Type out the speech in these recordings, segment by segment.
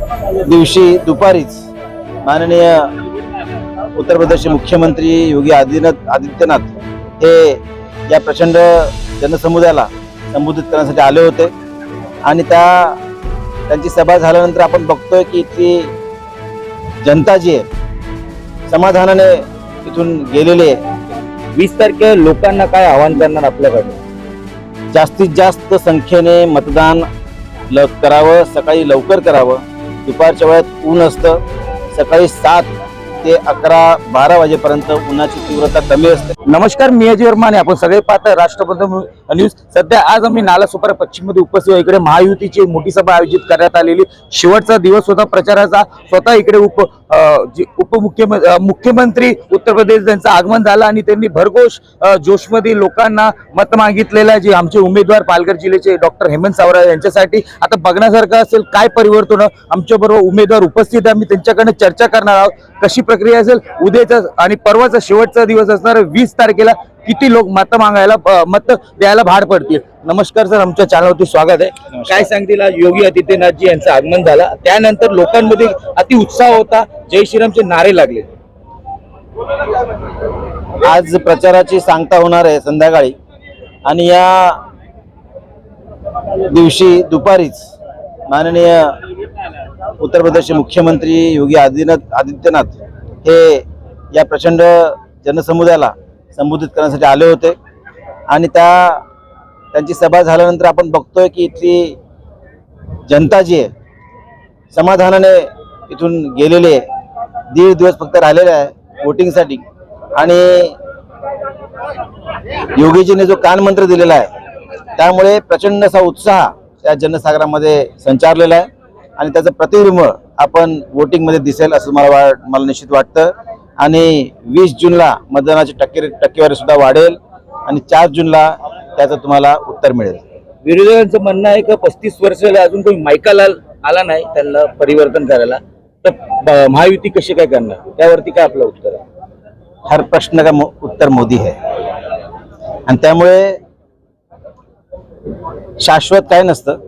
दिवशी दुपारीच माननीय उत्तर प्रदेशचे मुख्यमंत्री योगी आदिनाथ आदित्यनाथ हे या प्रचंड जनसमुदायाला संबोधित करण्यासाठी आले होते. आणि त्या त्यांची सभा झाल्यानंतर आपण बघतोय की इथली जनता जी आहे समाधानाने तिथून गेलेली आहे. वीस तारखेला लोकांना काय आव्हान करणार आपल्याकडे? जास्तीत जास्त संख्येने मतदान ल करावं सकाळी लवकर करावं दुपारच्या वेळात ऊन असतं. सकाळी सात ते अकरा बारा वाजेपर्यंत उन्हाची तीव्रता कमी असते. नमस्कार मी अजय वर्मा आपण सगळे पाहता राष्ट्रपती न्यूज. सध्या आज आम्ही नाला सुपारा पश्चिममध्ये उपस्थित इकडे महायुतीची मोठी सभा आयोजित करण्यात आलेली. शेवटचा दिवस होता. प्रचाराचा स्वतः इकडे उप जे उपमुख्यमंत्री मुख्यमंत्री उत्तर प्रदेश त्यांचं आगमन झालं आणि त्यांनी भरघोष जोशमध्ये लोकांना मत मागितलेलं आहे. जे आमचे उमेदवार पालघर जिल्ह्याचे डॉक्टर हेमंत सावरा यांच्यासाठी. आता बघण्यासारखं असेल काय परिवर्तन आमच्या बरोबर उमेदवार उपस्थित आहे. आम्ही त्यांच्याकडनं चर्चा करणार आहोत. कशी प्रक्रिया असेल? उद्याचा आणि परवाचा शेवटचा दिवस असणार वीस तारखेला किती लोक मत मागायला मत द्यायला भाड पडतील? नमस्कार सर आमच्या चॅनलवरती स्वागत आहे. काय सांगतील आज योगी आदित्यनाथजी यांचं आगमन झालं? त्यानंतर लोकांमध्ये अति उत्साह होता जय श्रीरामचे नारे लागले. आज प्रचाराची सांगता होणार आहे संध्याकाळी. आणि या दिवशी दुपारीच माननीय उत्तर प्रदेशचे मुख्यमंत्री योगी आदिनाथ आदित्यनाथ हे या प्रचंड जनसमुदायाला संबोधित करण्यासाठी आले होते. आणि त्या त्यांची सभा झाल्यानंतर आपण बघतोय की इथली जनता जी आहे समाधानाने इथून गेलेली आहे. दीड दिवस फक्त राहिलेले आहे वोटिंगसाठी आणि योगीजीने जो कान मंत्र दिलेला आहे त्यामुळे प्रचंड असा उत्साह त्या जनसागरामध्ये संचारलेला आहे. आणि त्याचं प्रतिबिंब आपण वोटिंगमध्ये दिसेल असं मला वाट मला निश्चित वाटतं. आणि वीस जूनला मतदानाची टक्के टक्केवारी सुद्धा वाढेल आणि चार जूनला त्याचं तुम्हाला उत्तर मिळेल. विरोधकांचं म्हणणं आहे का पस्तीस वर्षाला अजून कोणी मायकाला आला नाही त्यांना परिवर्तन करायला? तर महायुती कशी काय करणार? त्यावरती काय आपलं उत्तर आहे? हर प्रश्न का उत्तर मोदी है. आणि त्यामुळे शाश्वत काय नसतं.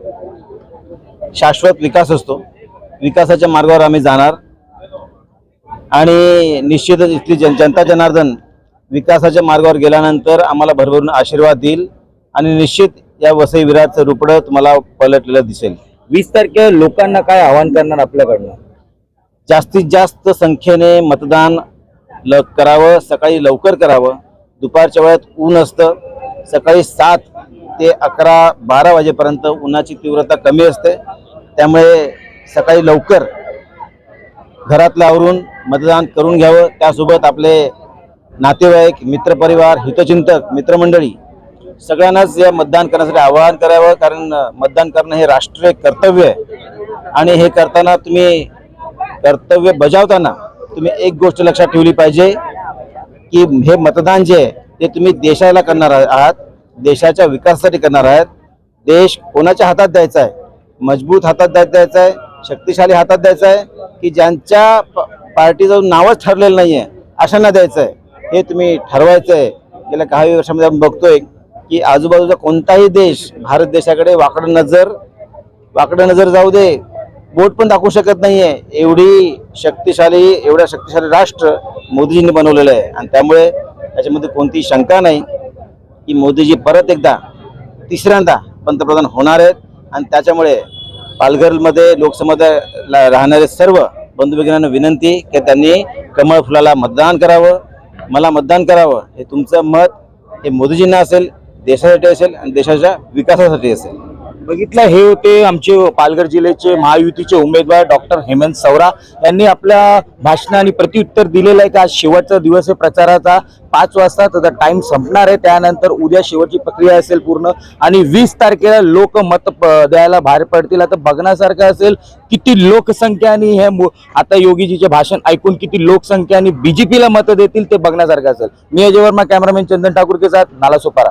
शाश्वत विकास असतो. विकासाच्या मार्गावर आम्ही जाणार. आणि निश्चितच इथली जन जनता जनार्दन विकासाच्या मार्गावर गेल्यानंतर आम्हाला भरभरून आशीर्वाद देईल आणि निश्चित या वसई विराटचं रुपडं तुम्हाला पलटलेलं दिसेल. वीस तारखेला लोकांना काय आवाहन करणार आपल्याकडनं? जास्तीत जास्त संख्येने मतदान ल करावं सकाळी लवकर करावं. दुपारच्या वेळात ऊन असतं. सकाळी सात ते अकरा बारा वाजेपर्यंत उन्हाची तीव्रता कमी असते. त्यामुळे सकाळी लवकर घरातलं आवरून मतदान करून घ्यावं. त्यासोबत आपले नातेवाईक मित्रपरिवार हितचिंतक मित्रमंडळी सगळ्यांनाच या मतदान करण्यासाठी आवाहन करावं. कारण मतदान करणं हे राष्ट्रीय कर्तव्य आहे. आणि हे करताना तुम्ही कर्तव्य बजावताना तुम्ही एक गोष्ट लक्षात ठेवली पाहिजे की हे मतदान जे आहे ते तुम्ही देशाला करणार आहात देशाच्या विकासासाठी करणार आहात. देश कोणाच्या हातात द्यायचा आहे? मजबूत हातात द्यायचा आहे शक्तिशाली हातात द्यायचं आहे की ज्यांच्या प- पार्टीचं नावच ठरलेलं नाही आहे अशांना द्यायचं आहे हे तुम्ही ठरवायचं आहे गेल्या काही वर्षामध्ये आपण बघतोय की आजूबाजूचा कोणताही देश भारत देशाकडे वाकडं नजर वाकडं नजर जाऊ दे. बोट पण दाखवू शकत नाहीये. एवढी शक्तिशाली एवढ्या शक्तिशाली राष्ट्र मोदीजींनी बनवलेलं आहे. आणि त्यामुळे त्याच्यामध्ये कोणतीही शंका नाही की मोदीजी परत एकदा तिसऱ्यांदा पंतप्रधान होणार आहेत. आणि त्याच्यामुळे पालघरमध्ये लोकसभेला राहणारे सर्व बंधुभगिनींना विनंती की त्यांनी कमळ फुलाला मतदान करावं. मला मतदान करावं. हे तुमचं मत हे मोदीजींना असेल देशासाठी असेल आणि देशाच्या विकासासाठी असेल. बघितलं हे होते आमचे पालघर जिल्ह्याचे महायुतीचे उमेदवार डॉक्टर हेमंत सवरा. यांनी आपल्या भाषण आणि प्रत्युत्तर दिलेलं आहे की आज शेवटचा दिवस आहे प्रचाराचा. पाच वाजता त्याचा टाइम संपणार आहे. त्यानंतर उद्या शेवटची प्रक्रिया असेल पूर्ण. आणि वीस तारखेला लोक मत द्यायला बाहेर पडतील. आता बघण्यासारखं असेल किती लोकसंख्या आणि हे आता योगीजीचे भाषण ऐकून किती लोकसंख्या आणि बीजेपीला मतं देतील ते बघण्यासारखं असेल. मी अजय वर्मा कॅमेरामॅन चंदन ठाकूर के साथ नाला सोपारा